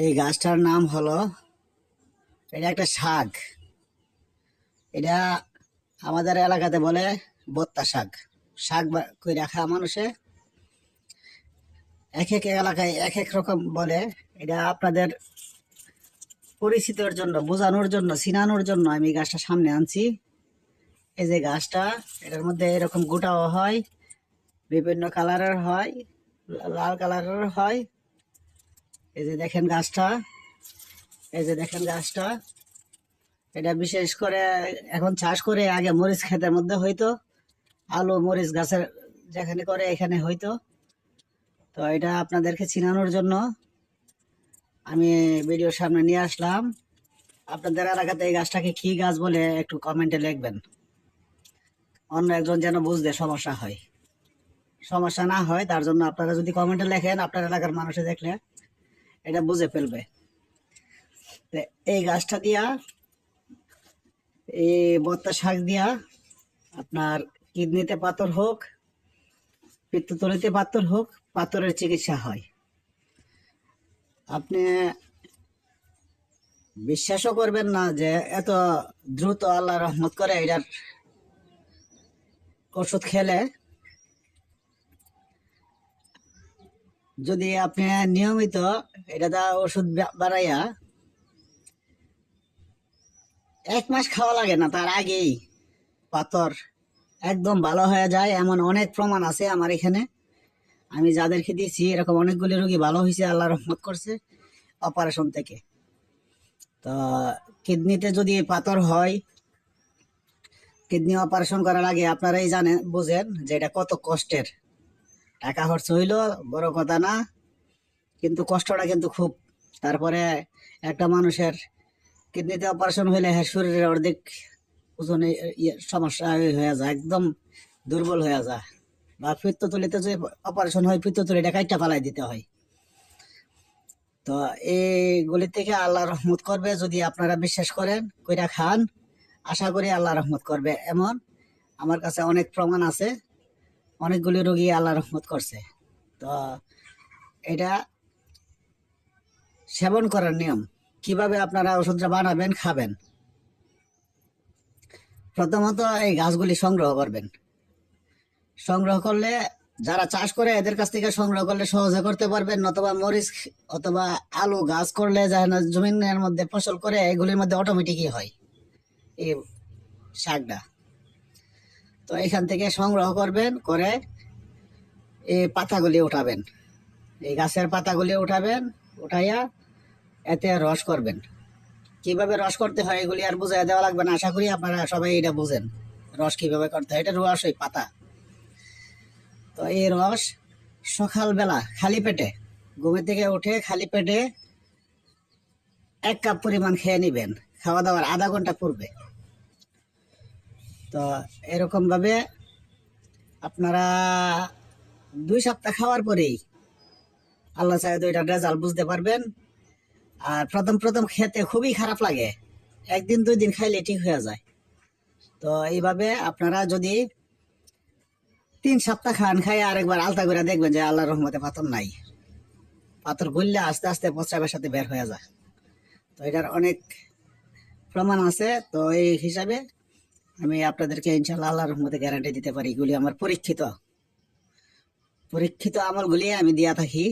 এই গাছটার নাম হলো, এটা একটা শাক। এটা আমাদের এলাকাতে বলে বত্তা শাক। শাক কইরা খাওয়া মানুষে? এক এক এলাকায় এক এক রকম বলে। এটা আপনাদের পরিচিতর জন্য, বোঝানোর জন্য, চিনানোর জন্য আমি গাছটা সামনে আনছি। এই যে গাছটা, এটার মধ্যে এরকম গোটাও হয়, বিভিন্ন কালারের হয় লাল কালারের হয়। এই যে দেখেন গাছটা, এই যে দেখেন গাছটা। এটা বিশেষ করে এখন চাষ করে আগে মরিচ ক্ষেতের মধ্যে হইতো, আলু, মরিচ গাছের যেখানে করে এখানে হইতো। তো এটা আপনাদেরকে চিনানোর জন্য আমি ভিডিওর সামনে নিয়ে আসলাম। আপনাদের এলাকাতে এই গাছটাকে কি গাছ বলে একটু কমেন্টে লিখবেন। অন্য একজন যেন বুঝতে সমস্যা হয়। সমস্যা না হয়, তার জন্য আপনারা যদি কমেন্টে লেখেন, আপনার এলাকার মানুষে দেখলে এটা বুঝে ফেলবে। এই গাছটা দিয়া, এই বত্তা শাক দিয়া আপনার কিডনিতে পাথর হোক, পিত্ততলিতে পাথর হোক, পাথরের চিকিৎসা হয়। আপনি বিশ্বাসও করবেন না যে এত দ্রুত আল্লাহ রহমত করে এটার ওষুধ খেলে যদি আপনি নিয়মিত এটা দা ওষুধ বাড়াইয়া এক মাস খাওয়া লাগে না, তার আগেই পাথর একদম ভালো হয়ে যায়, এমন অনেক প্রমাণ আছে আমার এখানে। আমি যাদেরকে দিয়েছি, এরকম অনেকগুলি রোগী ভালো হয়েছে, আল্লাহ রহমত করছে অপারেশন থেকে। তো কিডনিতে যদি পাথর হয়, কিডনি অপারেশন করার আগে আপনারাই জানেন, বুঝেন যে এটা কত কষ্টের। টাকা খরচ হইল বড় কথা না। কিন্তু কষ্টটা কিন্তু খুব। তারপরে একটা মানুষের কিডনিতে অপারেশন হইলে হ্যাঁ শরীরের অর্ধেক ওজনে ইয়ে সমস্যা হয়ে যায়, একদম দুর্বল হয়ে যায়। বা পিত্ততলিতে যে অপারেশন হয় পিত্ততলিটা কাইটা ফালাই দিতে হয়। তো এইগুলি থেকে আল্লাহ রহমত করবে, যদি আপনারা বিশ্বাস করেন, কইরা খান। আশা করি আল্লাহ রহমত করবে। এমন, আমার কাছে অনেক প্রমাণ আছে। অনেকগুলি রোগী আল্লাহ রহমত করছে। তো এটা সেবন করার নিয়ম। কীভাবে আপনারা ওষুধটা বানাবেন, খাবেন? প্রথমত এই গাছগুলি সংগ্রহ করবেন। সংগ্রহ করলে যারা চাষ করে, এদের কাছ থেকে সংগ্রহ করলে সহজে করতে পারবেন। অথবা মরিচ অথবা আলু গাছ করলে জমিনের মধ্যে ফসল করে এগুলির মধ্যে অটোমেটিকই হয়। এই শাকটা। তো এখান থেকে সংগ্রহ করবেন, করে এই পাতাগুলি উঠাবেন। এই গাছের পাতাগুলি উঠাবেন, উঠাইয়া এতে রস করবেন। কীভাবে রস করতে হয় এগুলি আর বুঝাই দেওয়া লাগবে না, আশা করি আপনারা সবাই এটা বুঝেন, রস কীভাবে করতে হয়। এটা রস ওই পাতা। তো এই রস সকালবেলা খালি পেটে, ঘুমের থেকে উঠে খালি পেটে এক কাপ পরিমাণ খেয়ে নেবেন। খাওয়া দাওয়ার আধা ঘণ্টা পূর্বে। তো এরকমভাবে আপনারা দুই সপ্তাহ খাওয়ার পরেই আল্লাহ চাহে তো এটার রেজাল্ট বুঝতে পারবেন। আর প্রথম প্রথম খেতে খুবই খারাপ লাগে। একদিন দুই দিন খাইলে ঠিক হয়ে যায়। তো এইভাবে আপনারা যদি তিন সপ্তাহ খান খাই আরেকবার আলতা করে দেখবেন যে আল্লাহর রহমতে পাথর নাই। পাথর গললে আস্তে আস্তে প্রস্রাবের সাথে বের হয়ে যায়। তো এটার অনেক প্রমাণ আছে। তো এই হিসাবে আমি আপনাদেরকে ইনশাল্লাহ আল্লাহর রহমতে গ্যারান্টি দিতে পারি, এগুলি আমার পরীক্ষিত। পরীক্ষিত আমলগুলি আমি দিয়া থাকি।